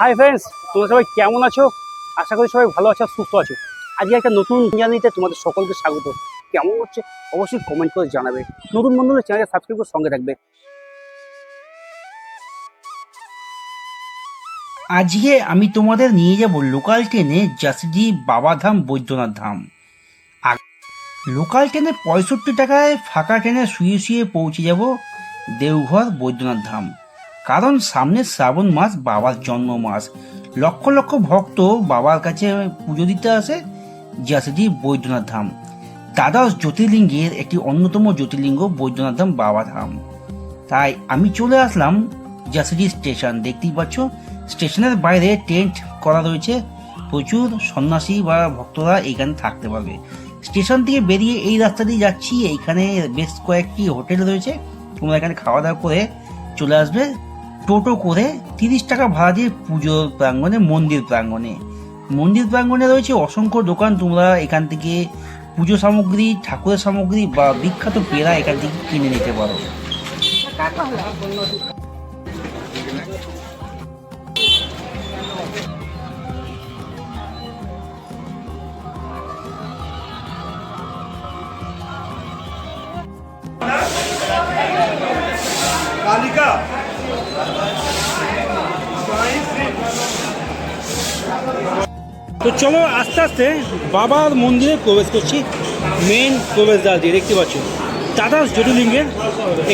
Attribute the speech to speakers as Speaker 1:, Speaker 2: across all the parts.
Speaker 1: Hi friends তোমরা সবাই কেমন আছো? আশা করি সবাই ভালো আছো, সুস্থ আছো। আজকে একটা নতুন জার্নিতে তোমাদের সকলকে স্বাগত। কেমন হচ্ছে? অবশ্যই কমেন্ট করে জানাবে। নতুন বন্ধুদের চ্যানেলে সাবস্ক্রাইব করে সঙ্গে থাকবে।
Speaker 2: আজকে আমি তোমাদের নিয়ে যাব লোকাল ট্রেনে জাসিডি বাবাধাম বৈদ্যনাথ ধাম। লোকাল ট্রেনে পঁয়ষট্টি টাকায় ফাঁকা ট্রেনে শুয়ে শুয়ে পৌঁছে যাব দেওঘর বৈদ্যনাথ ধাম। কারণ সামনে শ্রাবণ মাস, বাবার জন্ম মাস। লক্ষ লক্ষ ভক্ত বাবার কাছে পুজো দিতে আসে জাসিডি বৈদ্যনাথ ধাম। দ্বাদশ জ্যোতির্লিঙ্গের একটি অন্যতম জ্যোতির্লিঙ্গ বৈদ্যনাথ ধাম, বাবা ধাম। তাই আমি চলে আসলাম জাসিডি স্টেশন। দেখতেই পাচ্ছ, স্টেশনের বাইরে টেন্ট করা রয়েছে। প্রচুর সন্ন্যাসী বা ভক্তরা এখানে থাকতে পারবে। স্টেশন থেকে বেরিয়ে এই রাস্তা দিয়ে যাচ্ছি। এইখানে বেশ কয়েকটি হোটেল রয়েছে। তোমরা এখানে খাওয়া দাওয়া করে চলে আসবে। টোটো করে তিরিশ টাকা ভাড়া দিয়ে পুজোর প্রাঙ্গণে, মন্দির প্রাঙ্গণে। মন্দির প্রাঙ্গণে রয়েছে অসংখ্য দোকান। তোমরা এখান থেকে পুজো সামগ্রী, ঠাকুরের সামগ্রী বা বিখ্যাত পেড়া এখান থেকে কিনে নিতে পারো।
Speaker 3: কালিকা।
Speaker 1: তো চলো আস্তে আস্তে বাবার মন্দিরে প্রবেশ করছি। মেন প্রবেশদ্বার দিয়ে, দেখতে পাচ্ছ? দ্বাদশ জ্যোতির্লিঙ্গের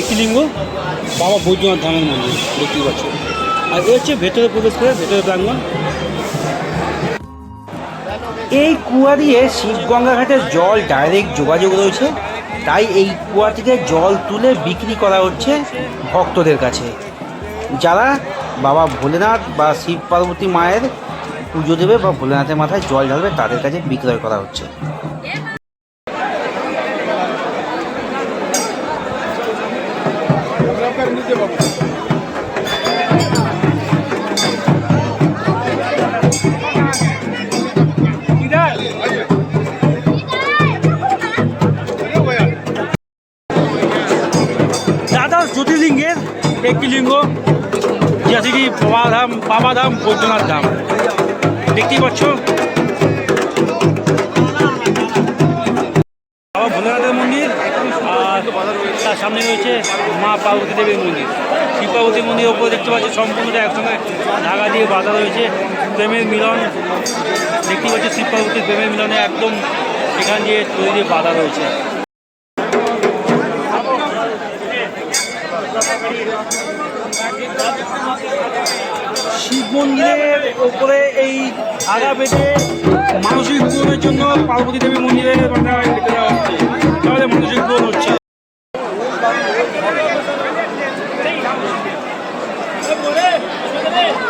Speaker 1: একটি লিঙ্গ, বাবা বৈদ্যনাথ ধামের মন্দির, দেখতে পাচ্ছ? আর এ হচ্ছে ভেতরে প্রবেশ করে, ভেতরে প্রাঙ্গণ।
Speaker 2: এই কুয়া দিয়ে শিবগঙ্গা ঘাটের জল ডাইরেক্ট যোগাযোগ রয়েছে। তাই এই কুয়া থেকে জল তুলে বিক্রি করা হচ্ছে ভক্তদের কাছে। যারা বাবা ভোলেনাথ বা শিব পার্বতী মায়ের পুজো দেবে বা ভোলেনাথের মাথায় জল ঢালবে, তাদের কাছে বিক্রয় করা হচ্ছে।
Speaker 1: জ্যোতির্লিঙ্গের একটি লিঙ্গ, যেটি বাবাধাম বাবাধাম বৈদ্যনাথ ধাম। দেখতেই পাচ্ছ? বাবা ভোলেনাথের মন্দির, আর তার সামনে রয়েছে মা পার্বতী দেবীর মন্দির। শিব পার্বতী মন্দির ওপরে দেখতে পাচ্ছি, সম্পূর্ণটা একসঙ্গে ধাগা দিয়ে বাঁধা রয়েছে। প্রেমের মিলন, দেখতেই পাচ্ছি, শিব পার্বতীর প্রেমের মিলনে একদম সেখান দিয়ে তৈরি বাঁধা রয়েছে। শিব মন্দিরের উপরে এই আগা বেঁধে মানসিক পূরণের জন্য পার্বতী দেবী মন্দিরে মানে তাহলে মানসিক পূরণ হচ্ছে। আমার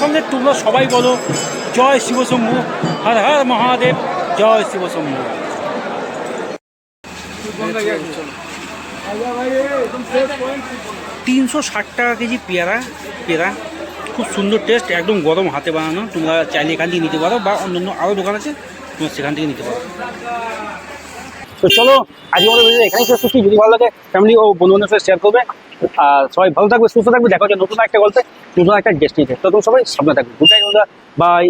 Speaker 1: সঙ্গে তোমরা সবাই বলো, জয় শিবশম্ভু হর হর মহাদেব, জয় শিবশম্ভু তিনশো ষাট টাকা কেজি পেয়ারা পেয়ারা, খুব সুন্দর টেস্ট একদম গরম হাতে বানানো। তোমরা চাইলে এখান থেকে নিতে পারো, বা অন্যান্য আরও দোকান আছে, তোমরা সেখান থেকে নিতে পারো। তো চলো, আজকে আমাদের ভিডিও এখানেই শেষ করছি। যদি ভালো লাগে ফ্যামিলি ও বন্ধু বান্ধবের সাথে শেয়ার করবে। আর সবাই ভালো থাকবে, সুস্থ থাকবে। দেখা হচ্ছে নতুন একটা গল্পে, নতুন একটা গেস্ট নিতে তো সবাই সামনে থাকবে। Good bye